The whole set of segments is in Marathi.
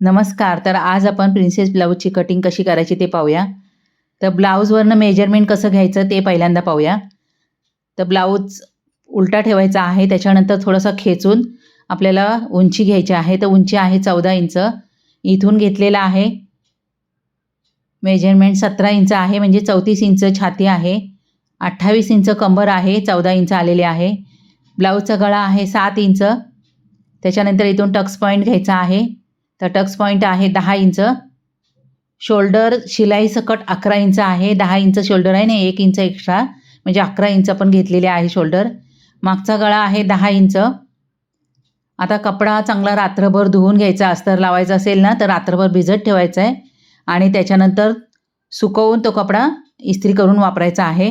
नमस्कार तर आज आपण प्रिन्सेस ब्लाऊजची कटिंग कशी करायची ते पाहूया. तर ब्लाऊजवरनं मेजरमेंट कसं घ्यायचं ते पहिल्यांदा पाहूया. तर ब्लाऊज उलटा ठेवायचा आहे त्याच्यानंतर थोडंसं खेचून आपल्याला उंची घ्यायची आहे. तर उंची आहे चौदा इंच. इथून घेतलेलं आहे. मेजरमेंट सतरा इंच आहे म्हणजे चौतीस इंच छाती आहे. अठ्ठावीस इंच कंबर आहे चौदा इंच आलेले आहे. ब्लाऊजचा गळा आहे सात इंच. त्याच्यानंतर इथून टक्स पॉईंट घ्यायचा आहे. तर टक्स पॉईंट आहे दहा इंच. शोल्डर शिलाई सकट अकरा इंच आहे. दहा इंच शोल्डर आहे ना एक इंच एक्स्ट्रा म्हणजे अकरा इंच पण घेतलेले आहे शोल्डर. मागचा गळा आहे दहा इंच. आता कपडा चांगला रात्रभर धुवून घ्यायचा अस्तर लावायचा असेल ना तर रात्रभर भिजत ठेवायचा आहे. आणि त्याच्यानंतर सुकवून तो कपडा इस्त्री करून वापरायचा आहे.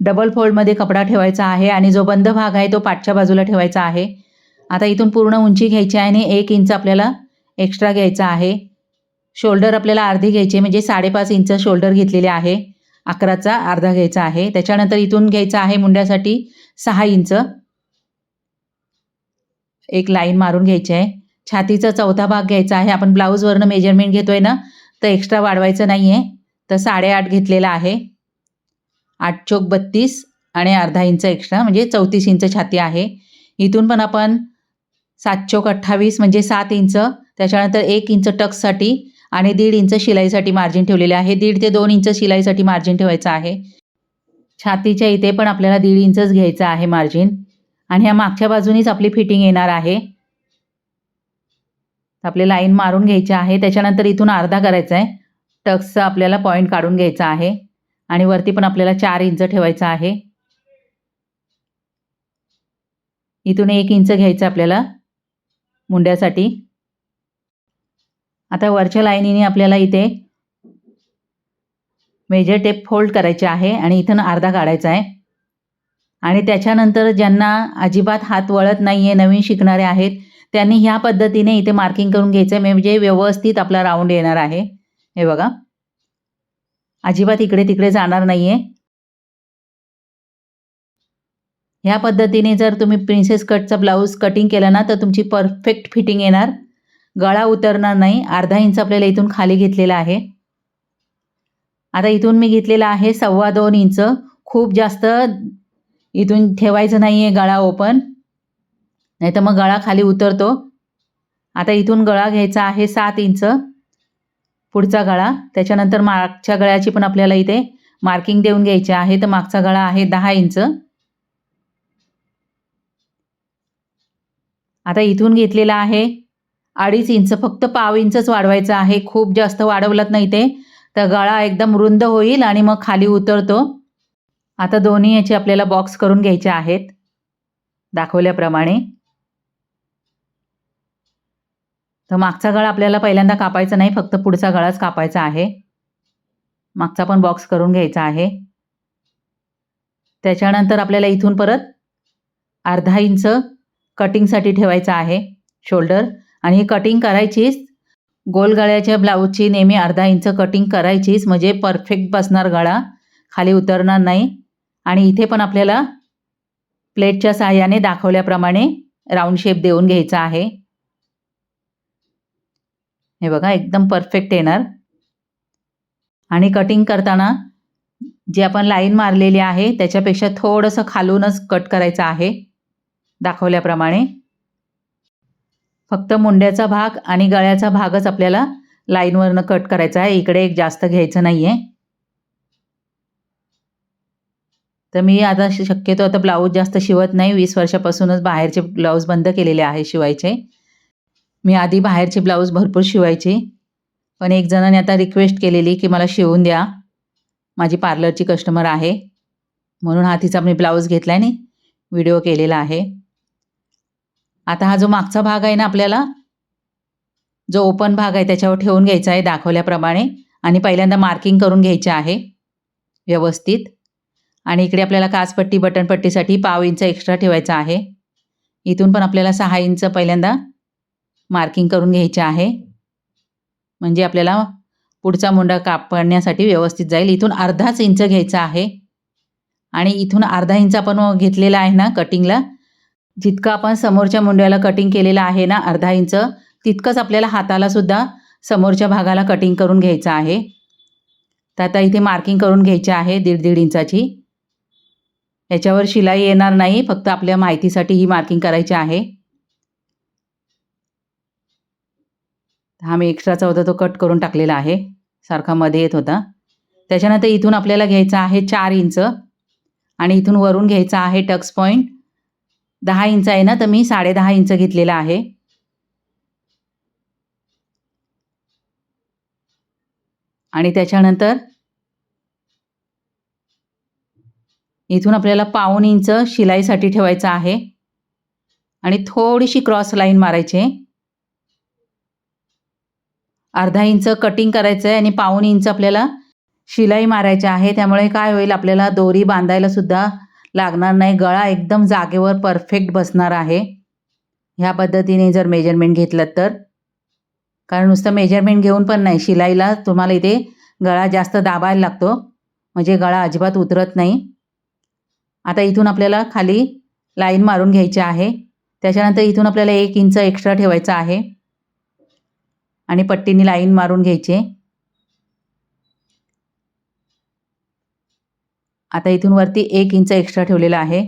डबल फोल्डमध्ये कपडा ठेवायचा आहे आणि जो बंद भाग आहे तो पाठच्या बाजूला ठेवायचा आहे. आता इथून पूर्ण उंची घ्यायची आहे आणि एक इंच आपल्याला एक्स्ट्रा घ्यायचा आहे. शोल्डर आपल्याला अर्धी घ्यायची म्हणजे साडेपाच इंच शोल्डर घेतलेले आहे. अकराचा अर्धा घ्यायचा आहे. त्याच्यानंतर इथून घ्यायचा आहे मुंड्यासाठी सहा इंच. एक लाईन मारून घ्यायची आहे. छातीचा चौथा भाग घ्यायचा आहे. आपण ब्लाऊजवरनं मेजरमेंट घेतो आहे ना तर एक्स्ट्रा वाढवायचं नाही आहे तर साडेआठ घेतलेला आहे. आठ चोक बत्तीस आणि अर्धा इंच एक्स्ट्रा म्हणजे चौतीस इंच छाती आहे. इथून पण आपण सात चोक अठ्ठावीस म्हणजे सात इंच त्याच्यानंतर एक इंच टक्ससाठी आणि दीड इंच शिलाईसाठी मार्जिन ठेवलेले आहे. दीड ते दोन इंच शिलाईसाठी मार्जिन ठेवायचं आहे. छातीच्या इथे पण आपल्याला दीड इंचच घ्यायचं आहे मार्जिन आणि ह्या मागच्या बाजूनीच आपली फिटिंग येणार आहे. आपले लाईन मारून घ्यायची आहे. त्याच्यानंतर इथून अर्धा करायचा आहे टक्सचा आपल्याला पॉईंट काढून घ्यायचा आहे. आणि वरती पण आपल्याला चार इंच ठेवायचं आहे. इथून एक इंच घ्यायचं आपल्याला मुंड्यासाठी. आता वरच्या लाईनीने आपल्याला इथे मेजर टेप फोल्ड करायचे आहे आणि इथून अर्धा काढायचा आहे. आणि त्याच्यानंतर ज्यांना अजिबात हात वळत नाही आहे नवीन शिकणारे आहेत त्यांनी ह्या पद्धतीने इथे मार्किंग करून घ्यायचं आहे म्हणजे व्यवस्थित आपला राऊंड येणार आहे. हे बघा. अजिबात इकडे तिकडे जाणार नाही आहे ह्या पद्धतीने जर तुम्ही प्रिन्सेस कटचा ब्लाऊज कटिंग केला ना तर तुमची परफेक्ट फिटिंग येणार. गळा उतरणार नाही. अर्धा इंच आपल्याला इथून खाली घेतलेला आहे. आता इथून मी घेतलेला आहे सव्वा दोन इंच. खूप जास्त इथून ठेवायचं नाही आहे गळा ओपन नाही तर मग गळा खाली उतरतो. आता इथून गळा घ्यायचा आहे सात इंच. पुढचा गळा. त्याच्यानंतर मागच्या गळ्याची पण आपल्याला इथे मार्किंग देऊन घ्यायची आहे. तर मागचा गळा आहे दहा इंच. आता इथून घेतलेला आहे अडीच इंच फक्त पाव इंचच वाढवायचं आहे. खूप जास्त वाढवलत नाही ते. तर गळा एकदम रुंद होईल आणि मग खाली उतरतो. आता दोन्ही याचे आपल्याला बॉक्स करून घ्यायचे आहेत. दाखवल्याप्रमाणे. तर मागचा गळा आपल्याला पहिल्यांदा कापायचा नाही फक्त पुढचा गळाच कापायचा आहे. मागचा पण बॉक्स करून घ्यायचा आहे. त्याच्यानंतर आपल्याला इथून परत अर्धा इंच कटिंगसाठी ठेवायचा आहे. शोल्डर आणि ही कटिंग करायचीच. गोलगळ्याच्या ब्लाऊजची नेहमी अर्धा इंच कटिंग करायचीच म्हणजे परफेक्ट बसणार गळा. खाली उतरणार नाही. आणि इथे पण आपल्याला प्लेटच्या साहाय्याने दाखवल्याप्रमाणे राऊंड शेप देऊन घ्यायचा आहे. हे बघा एकदम परफेक्ट येणार. आणि कटिंग करताना जी आपण लाईन मारलेली आहे त्याच्यापेक्षा थोडंसं खालूनच कट करायचं आहे दाखवल्याप्रमाणे. फक्त मुंड्याचा भाग आणि गळ्याचा भागच आपल्याला लाईनवरनं कट करायचा आहे. इकडे एक जास्त घ्यायचं नाही आहे तर मी आता शक्यतो आता ब्लाऊज जास्त शिवत नाही. वीस वर्षापासूनच बाहेरचे ब्लाऊज बंद केलेले आहे शिवायचे. मी आधी बाहेरचे ब्लाऊज भरपूर शिवायचे. पण एक जणाने आता रिक्वेस्ट केलेली की मला शिवून द्या. माझी पार्लरची कस्टमर आहे. म्हणून हा तिचा मी ब्लाऊज घेतला आहे नाही व्हिडिओ केलेला आहे. आता हा जो मागचा भाग आहे ना आपल्याला जो ओपन भाग आहे त्याच्यावर ठेवून घ्यायचा आहे दाखवल्याप्रमाणे आणि पहिल्यांदा मार्किंग करून घ्यायचे आहे व्यवस्थित. आणि इकडे आपल्याला काचपट्टी बटनपट्टीसाठी पाव इंच एक्स्ट्रा ठेवायचा आहे. इथून पण आपल्याला सहा इंच पहिल्यांदा मार्किंग करून घ्यायचे आहे. म्हणजे आपल्याला पुढचा मुंडा कापण्यासाठी व्यवस्थित जाईल. इथून अर्धाच इंच घ्यायचा आहे. आणि इथून अर्धा इंच आपण घेतलेला आहे ना कटिंगला जितकं आपण समोरच्या मुंड्याला कटिंग केलेलं आहे ना अर्धा इंच तितकंच आपल्याला हाताला सुद्धा समोरच्या भागाला कटिंग करून घ्यायचं आहे. तर आता इथे मार्किंग करून घ्यायची आहे दीड दीड इंचाची. याच्यावर शिलाई येणार नाही फक्त आपल्या माहितीसाठी ही मार्किंग करायची आहे. हा मी एक्स्ट्राचा होता तो कट करून टाकलेला आहे. सारखा मध्ये येत होता. त्याच्यानंतर इथून आपल्याला घ्यायचा आहे चार इंच आणि इथून वरून घ्यायचा आहे टक्स पॉईंट दहा इंच आहे ना तर मी साडेदहा इंच घेतलेला आहे. आणि त्याच्यानंतर इथून आपल्याला पाऊण इंच शिलाईसाठी ठेवायचं आहे. आणि थोडीशी क्रॉस लाईन मारायची अर्धा इंच कटिंग करायचं आहे आणि पाऊण इंच आपल्याला शिलाई मारायची आहे. त्यामुळे काय होईल आपल्याला दोरी बांधायला सुद्धा लागणार नाही. गळा एकदम जागेवर परफेक्ट बसणार आहे. ह्या पद्धतीने जर मेजरमेंट घेतलं तर. कारण नुसतं मेजरमेंट घेऊन पण नाही. शिलाईला तुम्हाला इथे गळा जास्त दाबायला लागतो. म्हणजे गळा अजिबात उतरत नाही. आता इथून आपल्याला खाली लाईन मारून घ्यायची आहे. त्याच्यानंतर इथून आपल्याला एक इंच एक्स्ट्रा ठेवायचा आहे. आणि पट्टीने लाईन मारून घ्यायची. आता इथून वरती एक इंच एक्स्ट्रा ठेवलेला आहे.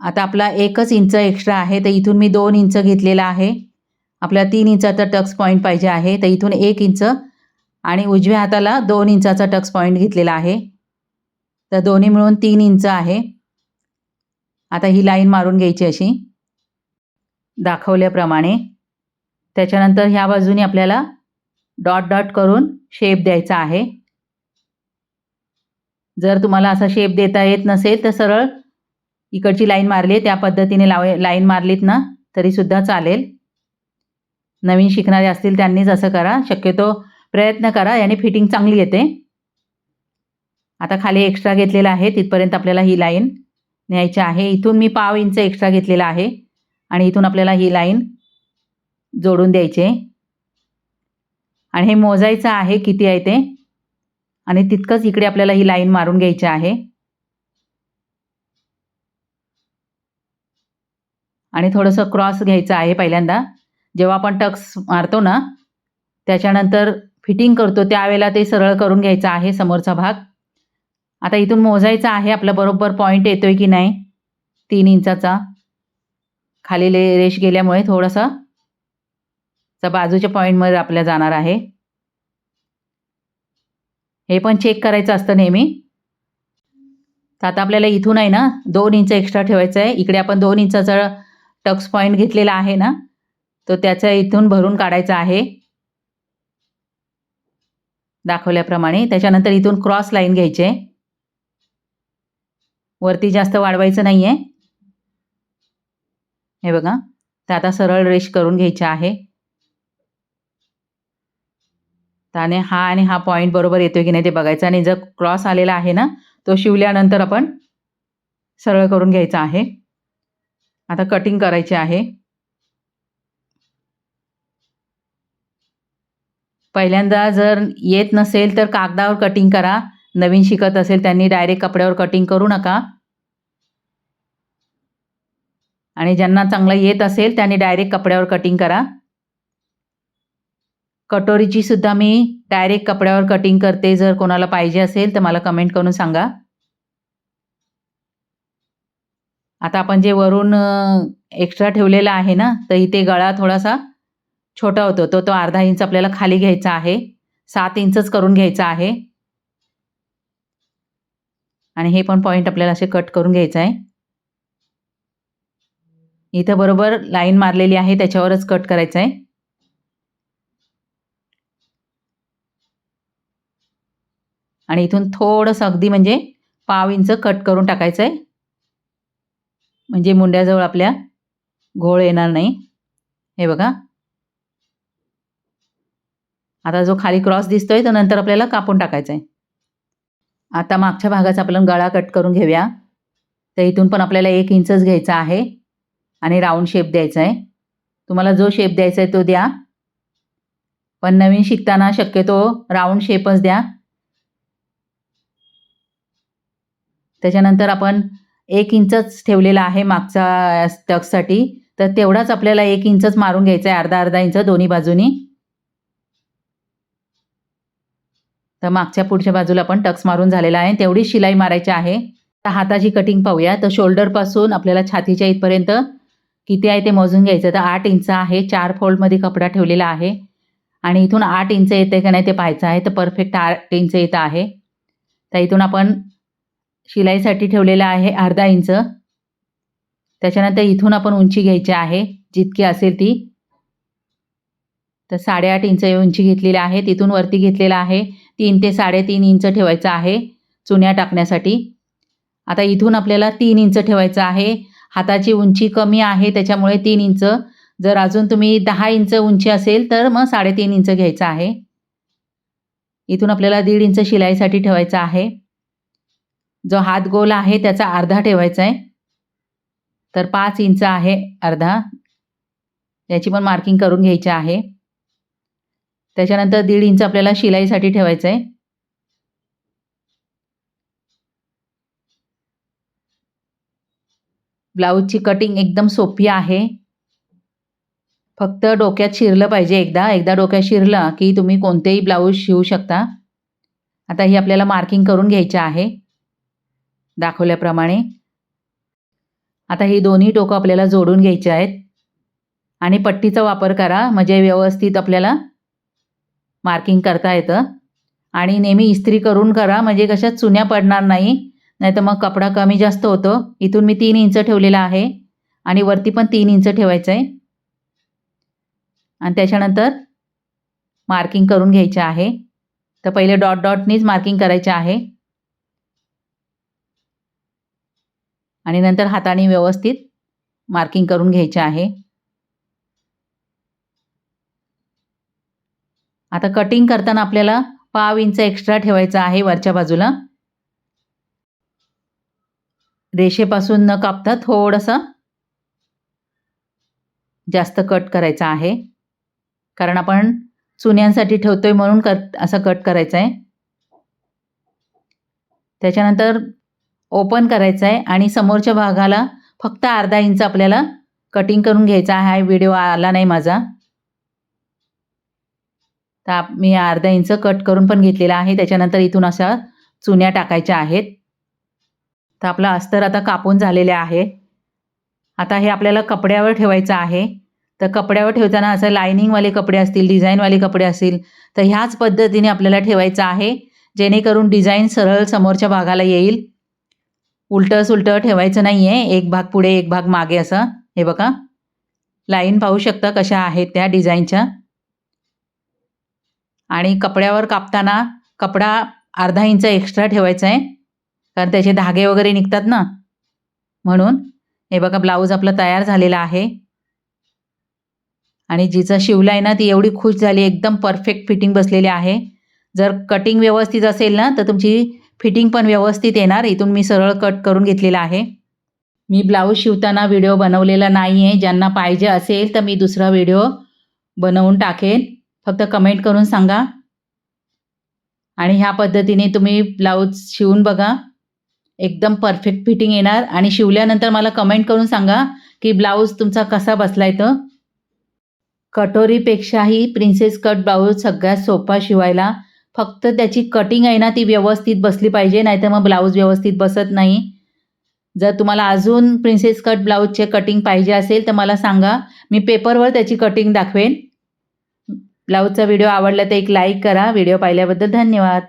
आता आपला एकच इंच एक्स्ट्रा आहे तर इथून मी दोन इंच घेतलेला आहे. आपल्याला तीन इंचाचा टक्स पॉईंट पाहिजे आहे तर इथून एक इंच आणि उजव्या हाताला दोन इंचाचा टक्स पॉईंट घेतलेला आहे. तर दोन्ही मिळून तीन इंच आहे. आता ही लाईन मारून घ्यायची अशी. दाखवल्याप्रमाणे. त्याच्यानंतर ह्या बाजूने आपल्याला डॉट डॉट करून शेप द्यायचा आहे. जर तुम्हाला असा शेप देता येत नसेल तर सरळ इकडची लाईन मारली त्या पद्धतीने लाव लाईन मारलीत ना तरीसुद्धा चालेल. नवीन शिकणारे असतील त्यांनीच असं करा. शक्यतो प्रयत्न करा याने फिटिंग चांगली येते. आता खाली एक्स्ट्रा घेतलेला आहे तिथपर्यंत आपल्याला ही लाईन न्यायची आहे. इथून मी पाव इंच एक्स्ट्रा घेतलेला आहे आणि इथून आपल्याला ही लाईन जोडून द्यायची. आहे आणि हे मोजायचं आहे किती आहे ते? आणि तितकंच इकडे आपल्याला ही लाईन मारून घ्यायची आहे. आणि थोडंसं क्रॉस घ्यायचं आहे पहिल्यांदा. जेव्हा आपण टक्स मारतो ना त्याच्यानंतर फिटिंग करतो त्यावेळेला ते सरळ करून घ्यायचं आहे समोरचा भाग. आता इथून मोजायचं आहे आपला बरोबर पॉईंट येतो आहे की नाही? तीन इंचाचा. खाली रेश गेल्यामुळे थोडासा बाजूच्या पॉईंटमध्ये आपल्या जाणार आहे. हे पण चेक करायचं असतं नेहमी. तर आता आपल्याला इथून आहे ना दोन इंच एक्स्ट्रा ठेवायचं आहे. इकडे आपण दोन इंचाचा टक्स पॉईंट घेतलेला आहे ना तो त्याचा इथून भरून काढायचा आहे. दाखवल्याप्रमाणे. त्याच्यानंतर इथून क्रॉस लाईन घ्यायची. आहे वरती जास्त वाढवायचं नाही आहे हे बघा. तर आता सरळ रेश करून घ्यायचं आहे. त्याने हा आणि हा पॉईंट बरोबर येतो की नाही ते बघायचं. आणि जर क्रॉस आलेला आहे ना तो शिवल्यानंतर आपण सरळ करून घ्यायचा आहे. आता कटिंग करायची आहे. पहिल्यांदा जर येत नसेल तर कागदावर कटिंग करा. नवीन शिकत असेल त्यांनी डायरेक्ट कपड्यावर कटिंग करू नका. आणि ज्यांना चांगलं येत असेल त्यांनी डायरेक्ट कपड्यावर कटिंग करा. कटोरीची सुद्धा मी डायरेक्ट कपड्यावर कटिंग करते. जर कोणाला पाहिजे असेल तर मला कमेंट करून सांगा. आता आपण जे वरून एक्स्ट्रा ठेवलेला आहे ना तर इथे गळा थोडासा छोटा होतो. तो तो अर्धा इंच आपल्याला खाली घ्यायचा आहे. सात इंचच करून घ्यायचा आहे. आणि हे पण पॉईंट आपल्याला असे कट करून घ्यायचं आहे. इथं बरोबर लाईन मारलेली आहे त्याच्यावरच कट करायचं आहे. आणि इथून थोडंसं अगदी म्हणजे पाव इंच कट करून टाकायचं आहे म्हणजे मुंड्याजवळ आपल्या घोळ येणार नाही. हे बघा. आता जो खाली क्रॉस दिसतोय तो नंतर आपल्याला कापून टाकायचा आहे आता मागच्या भागाचा आपण गळा कट करून घेऊया. तर इथून पण आपल्याला एक इंचच घ्यायचा आहे आणि राऊंड शेप द्यायचा आहे तुम्हाला जो शेप द्यायचा आहे तो द्या. पण नवीन शिकताना शक्यतो राऊंड शेपच द्या. त्याच्यानंतर आपण एक इंचच ठेवलेला आहे मागचा टक्ससाठी तर तेवढाच आपल्याला एक इंचच मारून घ्यायचा आहे अर्धा अर्धा इंच दोन्ही बाजूनी. तर मागच्या पुढच्या बाजूला पण टक्स मारून झालेला आहे. तेवढी शिलाई मारायची आहे. तर हाताची कटिंग पाहूया तर शोल्डरपासून आपल्याला छातीच्या इथपर्यंत किती आहे ते मोजून घ्यायचं तर आठ इंच आहे. चार फोल्डमध्ये कपडा ठेवलेला आहे. आणि इथून आठ इंच येते का नाही ते पाहायचं आहे. तर परफेक्ट आठ इंच येतं आहे. तर इथून आपण शिलाईसाठी ठेवलेलं आहे अर्धा इंच. त्याच्यानंतर इथून आपण उंची घ्यायची आहे जितकी असेल ती. तर साडेआठ इंच उंची घेतलेली आहे तिथून वरती घेतलेला आहे. तीन ते साडेतीन इंच ठेवायचं आहे चुन्या टाकण्यासाठी. आता इथून आपल्याला तीन इंच ठेवायचं आहे. हाताची उंची कमी आहे त्याच्यामुळे तीन इंच. जर अजून तुम्ही दहा इंच उंची असेल तर मग साडेतीन इंच घ्यायचं आहे. इथून आपल्याला दीड इंच शिलाईसाठी ठेवायचं आहे. जो हात गोल आहे त्याचा अर्धा ठेवायचा आहे. तर पाच इंच आहे अर्धा. याची पण मार्किंग करून घ्यायची आहे. त्याच्यानंतर दीड इंच आपल्याला शिलाईसाठी ठेवायचं आहे. ब्लाऊजची कटिंग एकदम सोपी आहे. फक्त डोक्यात शिरलं पाहिजे एकदा. एकदा डोक्यात शिरलं की तुम्ही कोणतेही ब्लाऊज शिवू शकता. आता ही आपल्याला मार्किंग करून घ्यायची आहे. दाखवल्याप्रमाणे. आता ही दोन्ही टोकं आपल्याला जोडून घ्यायची आहेत. आणि पट्टीचा वापर करा म्हणजे व्यवस्थित आपल्याला मार्किंग करता येतं. आणि नेहमी इस्त्री करून करा म्हणजे कशा चुन्या पडणार नाही. नाही तर मग कपडा कमी जास्त होतो. इथून मी तीन इंच ठेवलेला आहे. आणि वरती पण तीन इंच ठेवायचं आहे. आणि त्याच्यानंतर मार्किंग करून घ्यायचं आहे. तर पहिले डॉट डॉटनीच मार्किंग करायचे आहे. आणि नंतर हाताने व्यवस्थित मार्किंग करून घ्यायचे आहे. आता कटिंग करताना आपल्याला पाव इंच एक्स्ट्रा ठेवायचा आहे वरच्या बाजूला. रेषेपासून न कापता थोडंसं जास्त कट करायचा आहे. कारण आपण चुन्यांसाठी ठेवतोय म्हणून कट असं कट करायचं आहे त्याच्यानंतर ओपन करायचं आहे आणि समोरच्या भागाला फक्त अर्धा इंच आपल्याला कटिंग करून घ्यायचा आहे. हा व्हिडिओ आला नाही माझा. तर मी अर्धा इंच कट करून पण घेतलेला आहे. त्याच्यानंतर इथून अशा चुन्या टाकायच्या आहेत. तर आपला अस्तर आता कापून झालेले आहे. आता हे आपल्याला कपड्यावर ठेवायचं आहे. तर कपड्यावर ठेवताना असं लायनिंगवाले कपडे असतील डिझाईनवाले कपडे असतील तर ह्याच पद्धतीने आपल्याला ठेवायचं आहे. जेणेकरून डिझाईन सरळ समोरच्या भागाला येईल. उलटं सुलटं ठेवायचं नाही आहे एक भाग पुढे एक भाग मागे असं. हे बघा. लाईन पाहू शकता कशा आहेत त्या डिझाईनच्या आणि कपड्यावर कापताना कपडा अर्धा इंच एक्स्ट्रा ठेवायचा आहे. कारण त्याचे धागे वगैरे निघतात ना. म्हणून हे बघा ब्लाऊज आपला तयार झालेला आहे. आणि जिचं शिवला आहे ना ती एवढी खुश झाली एकदम परफेक्ट फिटिंग बसलेली आहे. जर कटिंग व्यवस्थित असेल ना तर तुमची फिटिंग पण व्यवस्थित येणार. इथून मी सरळ कट करून घेतलेला आहे. मी ब्लाऊज शिवताना व्हिडिओ बनवलेला नाही आहे ज्यांना पाहिजे असेल तर मी दुसरा व्हिडिओ बनवून टाकेन. फक्त कमेंट करून सांगा. आणि ह्या पद्धतीने तुम्ही ब्लाऊज शिवून बघा. एकदम परफेक्ट फिटिंग येणार. आणि शिवल्यानंतर मला कमेंट करून सांगा की ब्लाऊज तुमचा कसा बसला तर कटोरीपेक्षाही प्रिन्सेस कट ब्लाऊज सगळ्यात सोपा शिवायला फक्त त्याची कटिंग आहे ना ती व्यवस्थित बसली पाहिजे नाहीतर मग ब्लाऊज व्यवस्थित बसत नाही. जर तुम्हाला अजून प्रिन्सेस कट ब्लाऊजचे कटिंग पाहिजे असेल तर मला सांगा. मी पेपरवर त्याची कटिंग दाखवेन. ब्लाऊजचा व्हिडिओ आवडला तर एक लाईक करा. व्हिडिओ पाहिल्याबद्दल धन्यवाद.